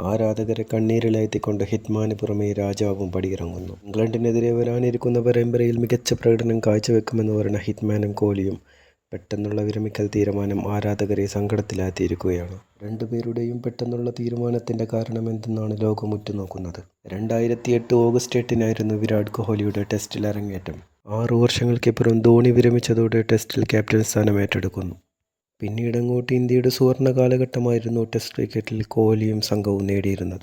ആരാധകരെ കണ്ണീരിലാഴ്ത്തിക്കൊണ്ട് ഹിറ്റ്മാന് പുറമെ രാജാവും പടിയിറങ്ങുന്നു. ഇംഗ്ലണ്ടിനെതിരെ വരാനിരിക്കുന്ന പരമ്പരയിൽ മികച്ച പ്രകടനം കാഴ്ചവെക്കുമെന്ന് പറഞ്ഞ ഹിറ്റ്മാനും കോഹ്ലിയും പെട്ടെന്നുള്ള വിരമിക്കൽ തീരുമാനം ആരാധകരെ സങ്കടത്തിലാത്തിയിരിക്കുകയാണ് രണ്ടുപേരുടെയും പെട്ടെന്നുള്ള തീരുമാനത്തിന്റെ കാരണമെന്തെന്നാണ് ലോകം ഉറ്റുനോക്കുന്നത്. രണ്ടായിരത്തി എട്ട് ഓഗസ്റ്റ് എട്ടിനായിരുന്നു വിരാട് കോഹ്ലിയുടെ ടെസ്റ്റിൽ അരങ്ങേറ്റം. ആറു വർഷങ്ങൾക്കിപ്പുറം ധോണി വിരമിച്ചതോടെ ടെസ്റ്റിൽ ക്യാപ്റ്റൻ സ്ഥാനം ഏറ്റെടുക്കുന്നു. പിന്നീടങ്ങോട്ട് ഇന്ത്യയുടെ സുവർണ കാലഘട്ടമായിരുന്നു ടെസ്റ്റ് ക്രിക്കറ്റിൽ കോഹ്ലിയും സംഘവും നേടിയിരുന്നത്.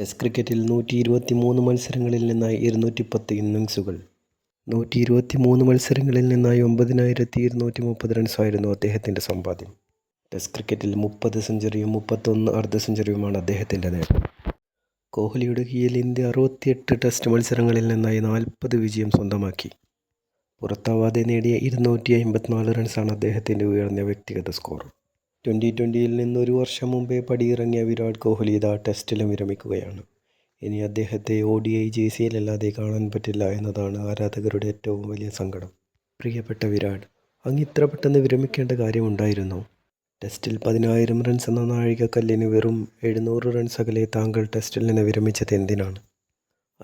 ടെസ്റ്റ് ക്രിക്കറ്റിൽ നൂറ്റി ഇരുപത്തി മൂന്ന് മത്സരങ്ങളിൽ നിന്നായി ഇരുന്നൂറ്റി പത്ത് ഇന്നിങ്സുകൾ നൂറ്റി ഇരുപത്തി മൂന്ന് മത്സരങ്ങളിൽ നിന്നായി ഒമ്പതിനായിരത്തി ഇരുന്നൂറ്റി മുപ്പത് റൺസായിരുന്നു അദ്ദേഹത്തിന്റെ സമ്പാദ്യം. ടെസ്റ്റ് ക്രിക്കറ്റിൽ മുപ്പത് സെഞ്ചുറിയും മുപ്പത്തൊന്ന് അർദ്ധ സെഞ്ചുറിയുമാണ് അദ്ദേഹത്തിന്റെ നേട്ടം. കോഹ്ലിയുടെ കീഴിൽ ഇന്ത്യ അറുപത്തിയെട്ട് ടെസ്റ്റ് മത്സരങ്ങളിൽ നിന്നായി നാൽപ്പത് വിജയം സ്വന്തമാക്കി. പുറത്താവാതെ നേടിയ ഇരുന്നൂറ്റി അമ്പത്തിനാല് റൺസാണ് അദ്ദേഹത്തിന്റെ ഉയർന്ന വ്യക്തിഗത സ്കോർ. ട്വന്റി ട്വന്റിയിൽ നിന്ന് ഒരു വർഷം മുമ്പേ പടിയിറങ്ങിയ വിരാട് കോഹ്ലി ഇതാ ടെസ്റ്റിലും വിരമിക്കുകയാണ്. ഇനി അദ്ദേഹത്തെ ഒ ഡി ഐ ഒഡിഐ അല്ലാതെ കാണാൻ പറ്റില്ല എന്നതാണ് ആരാധകരുടെ ഏറ്റവും വലിയ സങ്കടം. പ്രിയപ്പെട്ട വിരാട്, അങ്ങ് ഇത്ര പെട്ടെന്ന് വിരമിക്കേണ്ട കാര്യമുണ്ടായിരുന്നു ടെസ്റ്റിൽ പതിനായിരം റൺസ് എന്ന നാഴികക്കല്ലിന് വെറും എഴുന്നൂറ് റൺസ് അകലെ താങ്കൾ ടെസ്റ്റിൽ നിന്ന് വിരമിച്ചത് എന്തിനാണ്?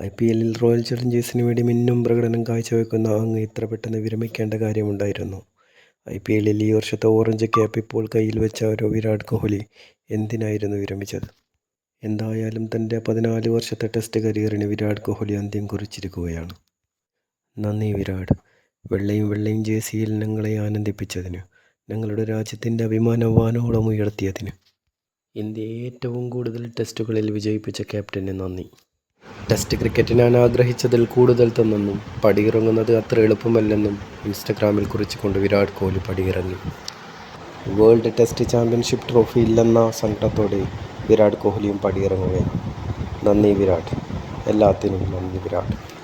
ഐപിഎല്ലിൽ റോയൽ ചലഞ്ചേഴ്സിന് വേണ്ടി മിന്നും പ്രകടനം കാഴ്ചവെക്കുന്ന അങ്ങ് ഇത്ര പെട്ടെന്ന് വിരമിക്കേണ്ട കാര്യമുണ്ടായിരുന്നോ? ഐപിഎല്ലിൽ ഈ വർഷത്തെ ഓറഞ്ച് ക്യാപ്പ് ഇപ്പോൾ കയ്യിൽ വെച്ച ഒരു വിരാട് കോഹ്ലി എന്തിനായിരുന്നു വിരമിച്ചത്? എന്തായാലും തന്റെ പതിനാല് വർഷത്തെ ടെസ്റ്റ് കരിയറിന് വിരാട് കോഹ്ലി അന്ത്യം കുറിച്ചിരിക്കുകയാണ്. നന്ദി വിരാട്, വെള്ളയും വെള്ളയും ജേഴ്സിയിൽ ഞങ്ങളെ ആനന്ദിപ്പിച്ചതിന്, ഞങ്ങളുടെ രാജ്യത്തിന്റെ അഭിമാനം വാനോളം ഉയർത്തിയതിന്. ഇന്ത്യ ഏറ്റവും കൂടുതൽ ടെസ്റ്റുകളിൽ വിജയിപ്പിച്ച ക്യാപ്റ്റന് നന്ദി. ടെസ്റ്റ് ക്രിക്കറ്റ് ഞാൻ ആഗ്രഹിച്ചതിൽ കൂടുതൽ തന്നെന്നും പടിയിറങ്ങുന്നത് അത്ര എളുപ്പമല്ലെന്നും ഇൻസ്റ്റഗ്രാമിൽ കുറിച്ചുകൊണ്ട് വിരാട് കോഹ്ലി പടിയിറങ്ങി. വേൾഡ് ടെസ്റ്റ് ചാമ്പ്യൻഷിപ്പ് ട്രോഫി ഇല്ലെന്ന സങ്കടത്തോടെ വിരാട് കോഹ്ലിയും പടിയിറങ്ങുകയാണ്. നന്ദി വിരാട്, എല്ലാത്തിനും നന്ദി വിരാട്.